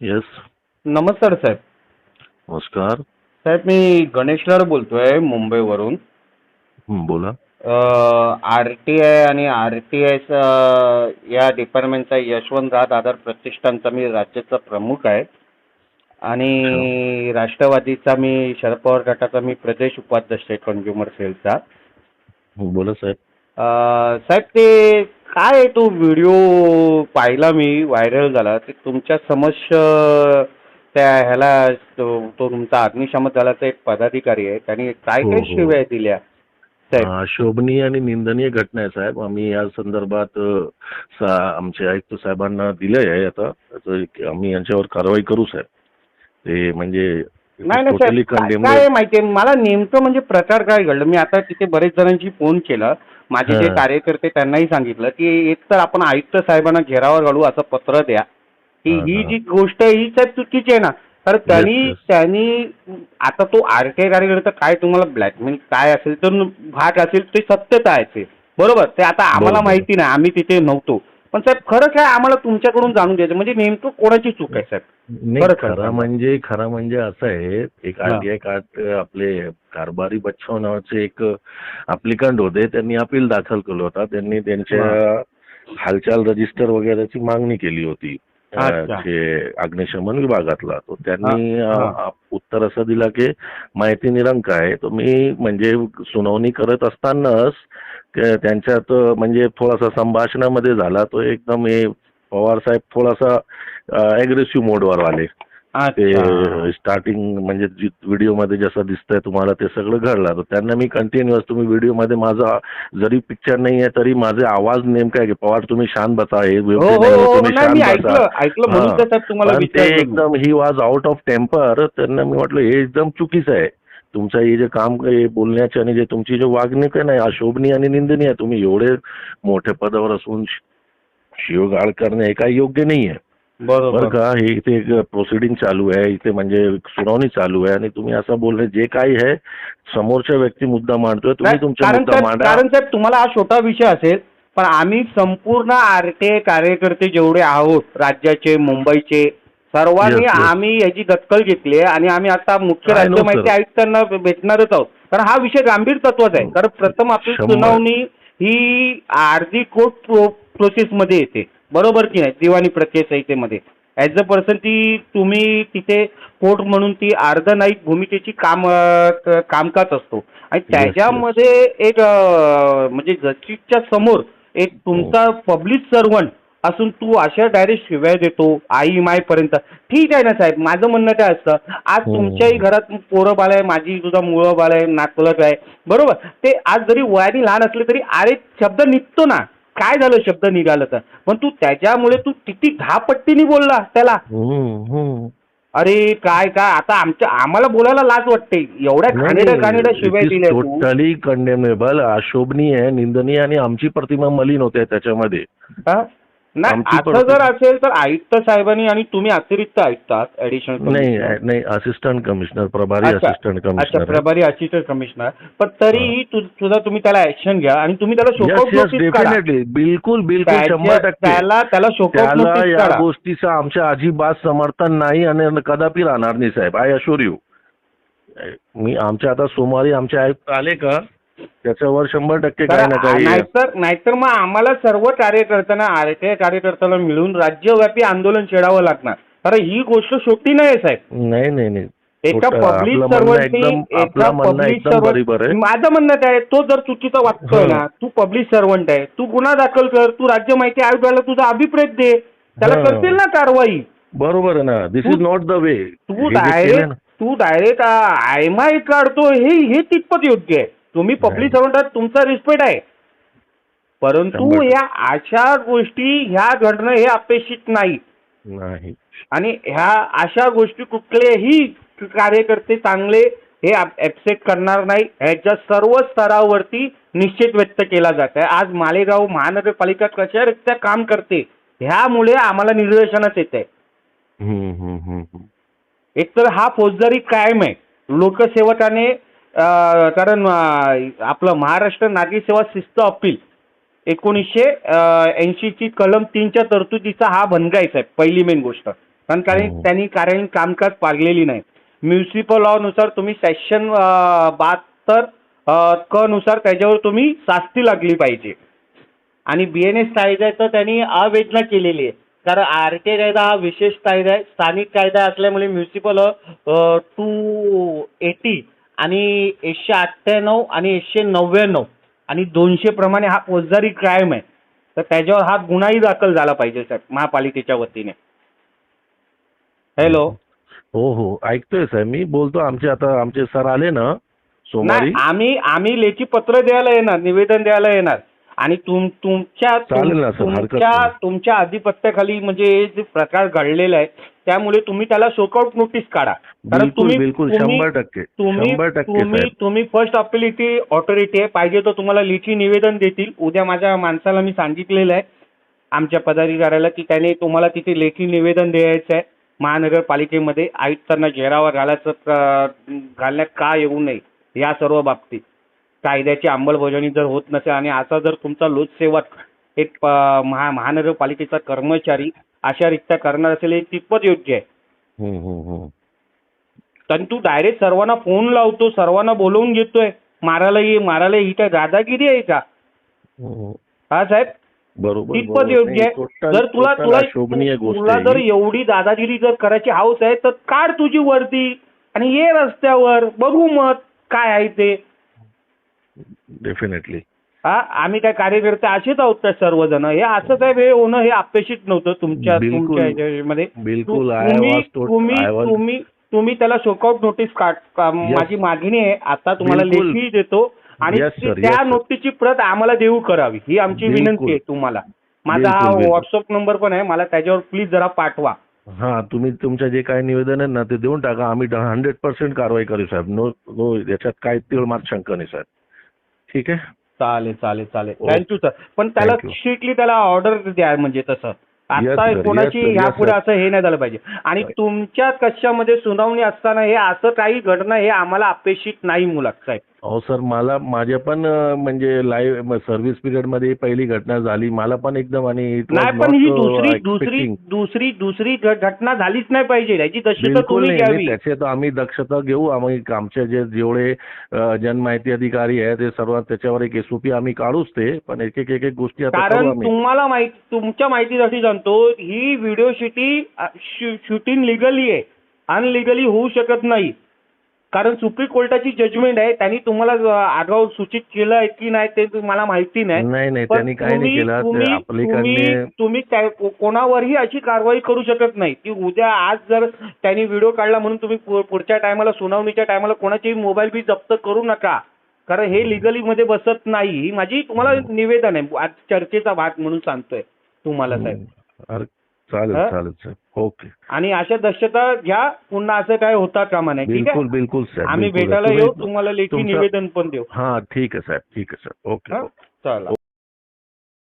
Yes नमस्कार साहेब. नमस्कार. साहेब मी गणेश लाड बोलतोय मुंबईवरून. हं, बोला. आर टी आय आणि आर टी आय या डिपार्टमेंटचा यशवंत राज आधार प्रतिष्ठानचा मी राज्याचा प्रमुख आहे. आणि राष्ट्रवादीचा मी शरद पवार गटाचा मी प्रदेश उपाध्यक्ष आहे कंझ्युमर सेलचा हं, बोला साहेब. साहेब ते काय तो व्हिडिओ पाहिला मी व्हायरल झाला? ते तुमच्या समक्ष त्या ह्याला तो तो तुमचा अग्निशमन दलाचा एक पदाधिकारी आहे. त्यांनी काय हो, काय हो. शिव्या दिल्या साहेब? अं, शोभनीय आणि निंदनीय घटना आहे साहेब. आम्ही या संदर्भात अं, सा- आमचे आयुक्त साहेबांना दिले आहे आता. एक- आम्ही यांच्यावर कारवाई करू साहेब. ते म्हणजे नाही नाही totally साहेब. काय- condemned काय आहे. माहितीये? मला नेमकं म्हणजे प्रकार काय घडलं? मी आता तिथे बरेच जणांची फोन केला. माझे जे. कार्यकर्ते त्यांनाही सांगितलं की एक तर आपण आयुक्त साहेबांना घेरावर घालू असं पत्र द्या की हा. जी गोष्ट आहे ही साहेब चुकीची आहे ना तर त्यांनी. त्यांनी आता तो आर टी आय कार्यकर्ता काय तुम्हाला ब्लॅकमेल काय असेल तर भाग असेल ते सत्यता आहे ते बरोबर ते आता आम्हाला. माहिती नाही आम्ही तिथे नव्हतो पण साहेब खरं काय आम्हाला तुमच्याकडून जाणून घ्यायचं म्हणजे नेमकं कोणाची चूक आहे साहेब नाही खरं खरं खरं सांगा. म्हणजे खरं म्हणजे असं आहे एक हा. आरटीआय कार्ड आपले कारभारी बच्चाव नावाचे एक अप्लिकंट होते त्यांनी अपील दाखल केलं होता त्यांनी त्यांच्या हालचाल रजिस्टर वगैरेची मागणी केली होती अं, अच्छा. जे अग्निशमन विभागातला तो त्यांनी हा, अं, हा. उत्तर असं दिलं की माहिती निरंक आहे तो मी म्हणजे सुनावणी करत असतानाच त्यांच्यात म्हणजे थोडासा संभाषणामध्ये झाला तो एकदम हे पवार साहेब थोडासा अग्रेसिव्ह मोडवर आले. ते स्टार्टिंग म्हणजे व्हिडिओमध्ये जसं दिसतंय तुम्हाला ते सगळं घडलं. तर त्यांना मी कंटिन्युअस तुम्ही व्हिडिओमध्ये माझा जरी पिक्चर नाही आहे तरी माझे आवाज नेमका आहे की पवार तुम्ही शांत बसा हे हो हो हो तुम्ही शांत बसा. ते. एकदम he was out of temper त्यांना मी म्हटलं हे एकदम चुकीचं आहे. तुमचं हे जे काम हे बोलण्याचे आणि जे तुमची जे वागणूक आहे ना अशोभनीय आणि निंदनीय आहे. तुम्ही एवढे मोठ्या पदावर असून शिवगाळ करणे हे काही योग्य नाही आहे बरं बरोबर का हे इथे प्रोसिडिंग चालू आहे. इथे म्हणजे सुनावणी चालू आहे आणि तुम्ही असं बोलणे जे काही आहे समोरच्या व्यक्ती मुद्दा मांडतोय तुम्ही नाही, तुमचा मुद्दा मांडा. कारण साहेब तुम्हाला हा छोटा विषय असेल पण आम्ही संपूर्ण आरटीआय कार्यकर्ते जेवढे आहोत राज्याचे मुंबईचे सर्वांनी. आम्ही याची दखल घेतली आहे आणि आम्ही आता मुख्य राज्य माहिती. आयुक्तांना भेटणारच आहोत कारण हा विषय गंभीर तत्वाचा आहे कारण प्रथम आपली. सुनावणी ही आरजी कोर्ट प्रोसेस मध्ये येते बरोबर की नाही दिवाणी प्रत्यय संहितेमध्ये ऍज अ पर्सन ती तुम्ही तिथे कोर्ट म्हणून ती अर्धनाईक भूमिकेची काम कामकाज असतो आणि. त्याच्यामध्ये एक म्हणजे जस्टिसच्या समोर एक तुमचा पब्लिक सर्वंट असून तू अशा डायरेक्ट शिव्या देतो आई माय पर्यंत ठीक आहे ना साहेब माझं म्हणणं काय असतं आज हो. तुमच्याही घरात पोरं बाळ आहे माझी तुझा मुळं बाळ आहे नातलग आहे. बरोबर? ते आज जरी वयाने लहान असले तरी अरे शब्द निघतो ना. काय झालं शब्द निघालं तर? पण तू त्याच्यामुळे तू किती दहा पट्टीने बोलला त्याला. हम्म, हम्म. अरे काय काय? आता आमच्या आम्हाला बोलायला लाज वाटते. एवढ्या घाणेरड्या घाणेरड्या शिवाय दिल्या तू. टोटली कंडेमेबल अशोभनीय निंदनीय आणि आमची प्रतिमा मलिन होते त्याच्यामध्ये. हा? नाही असं परिस्थिती- जर असेल तर आयुक्त साहेबांनी आणि तुम्ही अतिरिक्त ऐकतात ऍडिशनल नाही नाही असिस्टंट कमिशनर प्रभारी असिस्टंट कमिशनर प्रभारी असिस्टंट कमिशनर पण तरीही सुद्धा तुम्ही त्याला ऍक्शन घ्या आणि तुम्ही त्याला डेफिनेटली बिलकुल बिलकुल शंभर टक्के. त्याला त्याला त्याला या गोष्टीचं आमच्या अजिबात समर्थन नाही आणि कदापि राहणार नाही साहेब. आय अशोर यू मी आमच्या आता सोमवारी आमचे आयुक्त आले का? त्याच्यावर शंभर टक्के काही ना कारण काही नाहीतर नाहीतर मग आम्हाला सर्व कार्यकर्त्यांना आरटीआय कार्यकर्त्यांना मिळून राज्यव्यापी आंदोलन छेडावं लागणार. कारण ही गोष्ट छोटी नाही साहेब. नाही नाही नाही. एका. पब्लिक आपलं म्हणणं सर्वंटनी एका आपलं म्हणणं पब्लिक एकदम बरोबर आहे. माझं म्हणणं काय आहे, तो जर चुकीचा वागतोय हं. ना तू पब्लिक सर्वंट आहे तू गुन्हा दाखल कर तू राज्य माहिती आयोगाला तुझा अभिप्रेत दे त्याला हं. करतील ना कारवाई. बरोबर आहे ना. दिस तू- इज नॉट द वे तू डायरेक्ट तू डायरेक्ट आयमाय काढतो हे हे तितपत योग्य आहे. तुम्ही पब्लिक. सर्वंटात तुमचा रिस्पेक्ट आहे. परंतु. या अशा गोष्टी ह्या घडणं हे अपेक्षित नाही. आणि ह्या अशा गोष्टी कुठलेही कार्यकर्ते चांगले हे ऍक्सेप्ट करणार नाही. ह्याच्या सर्व स्तरावरती निश्चित व्यक्त केला जात आहे आज मालेगाव महानगरपालिका कशा रित्या काम करते ह्यामुळे आम्हाला निदर्शनास येत आहे. एकतर हा फौजदारी कायम आहे. लोकसेवकाने कारण आपलं महाराष्ट्र नागरी सेवा शिस्त अपील. एकोणीसशे ऐंशीची कलम तीनच्या तरतुदीचा हा भंग आहे साहेब पहिली मेन गोष्ट. कारण कारण हो. त्यांनी कार्यालयीन कामकाज पाळलेली नाही. म्युन्सिपल लॉ नुसार तुम्ही सेक्शन बहात्तर क नुसार त्याच्यावर तुम्ही शास्ती लागली पाहिजे. आणि बी एन एस कायद्याचं त्यांनी अवेदना केलेली आहे. कारण आर आय कायदा हा विशेष कायदा आहे. स्थानिक कायदा असल्यामुळे म्युन्सिपल टू एटी आणि एकशे अठ्ठ्याण्णव आणि एकशे नव्याण्णव आणि दोनशे प्रमाणे हा फौजदारी क्राईम आहे. तर त्याच्यावर हा गुन्हाही दाखल झाला पाहिजे साहेब महापालिकेच्या वतीने. हॅलो हो हो. ऐकतोय साहेब. मी बोलतो आमचे आता आमचे सर आले ना सोमवारी. नाही आम्ही आम्ही लेखी पत्र द्यायला येणार निवेदन द्यायला येणार. आणि तुम तुमच्या चालेल ना, सर, हरकत तुमच्या नाही. तुमच्या आधिपत्याखाली म्हणजे हे जे प्रकार घडलेला आहे त्यामुळे तुम्ही त्याला शोकआउट नोटीस काढा. बिलकुल बिलकुल. शंभर टक्के तुम्ही तुम्ही तुम्ही फर्स्ट ऑपॉर्च्युनिटी ऑथॉरिटी आहे. पाहिजे तर तुम्हाला लेखी निवेदन देतील. उद्या माझ्या माणसाला मी सांगितलेलं आहे आमच्या पदाधिकाऱ्याला की त्याने तुम्हाला तिथे लेखी निवेदन द्यायचं आहे महानगरपालिकेमध्ये. आयुक्तांना घेरावा घालायचं घालण्यात का येऊ नये या सर्व बाबतीत. कायद्याची अंमलबजावणी जर होत नसेल आणि असा जर तुमचा लोकसेवक एक महा महानगरपालिकेचा कर्मचारी अशा रित्या करणार असेल हे तितपत योग्य आहे हम्म, हम्म, हम्म. पण तू डायरेक्ट सर्वांना फोन लावतो सर्वांना बोलवून घेतोय मारायला ये मारायला ये. ही काय दादागिरी आहे का हम्म. हा साहेब बरोबर तितपत बरोबर. योग्य नाही, आहे total- जर तुला total तुला अशोभनीय गोष्ट तुला आहे जर ही. एवढी दादागिरी जर करायची हाऊस आहे तर काढ तुझी वर्दी आणि ये रस्त्यावर बघू मत काय आहे ते डेफिनेटली हा आम्ही काय कार्यकर्ते असेच आहोत काय सर्वजण हे असं काय हे होणं हे अपेक्षित नव्हतं तुमच्या बिलकुल. तुमच्या ह्याच्यामध्ये बिलकुल तुम्ही तुम्ही तुम्ही तुम्ही त्याला शोकआउट नोटीस काढ का- माझी मागणी आहे आता तुम्हाला बिलकुल. लेखी देतो आणि Yes, ती- sir. त्या sir. नोटीसची प्रत आम्हाला देऊ करावी ही आमची बिलकुल. विनंती आहे तुम्हाला माझा हा बिलकुल. व्हॉट्सअप नंबर पण आहे मला त्याच्यावर प्लीज जरा पाठवा हा तुम्ही तुमच्या जे काही निवेदन आहे ना ते देऊन टाका आम्ही हंड्रेड पर्सेंट कारवाई करू साहेब नो नो याच्यात काय तीळ मात शंका नाही साहेब ठीक आहे चालेल चालेल चालेल. थँक्यू सर पण त्याला Thank you. स्ट्रिक्टली त्याला ऑर्डर द्या म्हणजे तसं Yes, आता sir. कोणाची Yes, sir. ह्या Yes, पुढे sir. असं हे नाही झालं पाहिजे आणि. तुमच्या कक्षामध्ये सुनावणी असताना हे असं काही घडणं हे आम्हाला अपेक्षित नाही मुलात साहेब अहो सर मला माझ्या पण म्हणजे लाईव्ह सर्व्हिस पिरियडमध्ये पहिली घटना झाली. मला पण एकदम आणि it was नाही पण not, ही uh, दुसरी दुसरी expecting. दुसरी दुसरी घ- घटना झालीच नाही पाहिजे. याची दक्षता बिलकुल तुम्ही नाही. घ्यावी. नाही, त्याच्यात आम्ही दक्षता घेऊ. आम्ही आमचे जे जेवढे अं, जनमाहिती अधिकारी आहे ते सर्व त्याच्यावर एक एसओपी आम्ही काढूच ते. पण एक एक एक एक गोष्टी आता करू कारण आम्ही. तुम्हाला माहिती तुमच्या माहितीसाठी सांगतो ही व्हिडिओ शूटिंग शूटिंग लिगली आहे. अनलिगली होऊ शकत नाही. कारण सुप्रीम कोर्टाची जजमेंट आहे त्यांनी तुम्हाला आगाऊ सूचित केलं आहे की नाही ते मला माहिती नाही. नाही त्यांनी काही नाही तुम्ही- केलं. तुम्ही- काय- कोणावरही अशी कारवाई करू शकत नाही. की उद्या आज जर त्यांनी व्हिडिओ काढला म्हणून तुम्ही पुढच्या टायमाला सुनावणीच्या टायमाला कोणाचेही मोबाईल बी जप्त करू नका. कारण हे लिगली मध्ये बसत नाही. ही माझी तुम्हाला निवेदन आहे. आज चर्चेचा भाग म्हणून सांगतोय तुम्हाला साहेब. चालेल? चालेल साहेब ओके आणि अशा दक्षता घ्या पुन्हा असं काय होता कामा नाही ठीक बिलकुल आहे? बिलकुल साहेब आम्ही बिलकुल. भेटायला तुम्ही- येऊ तुम्हाला लेखी तुमचं- निवेदन पण देऊ. हा ठीक आहे साहेब ठीक आहे साहेब ओके हा? ओके चला.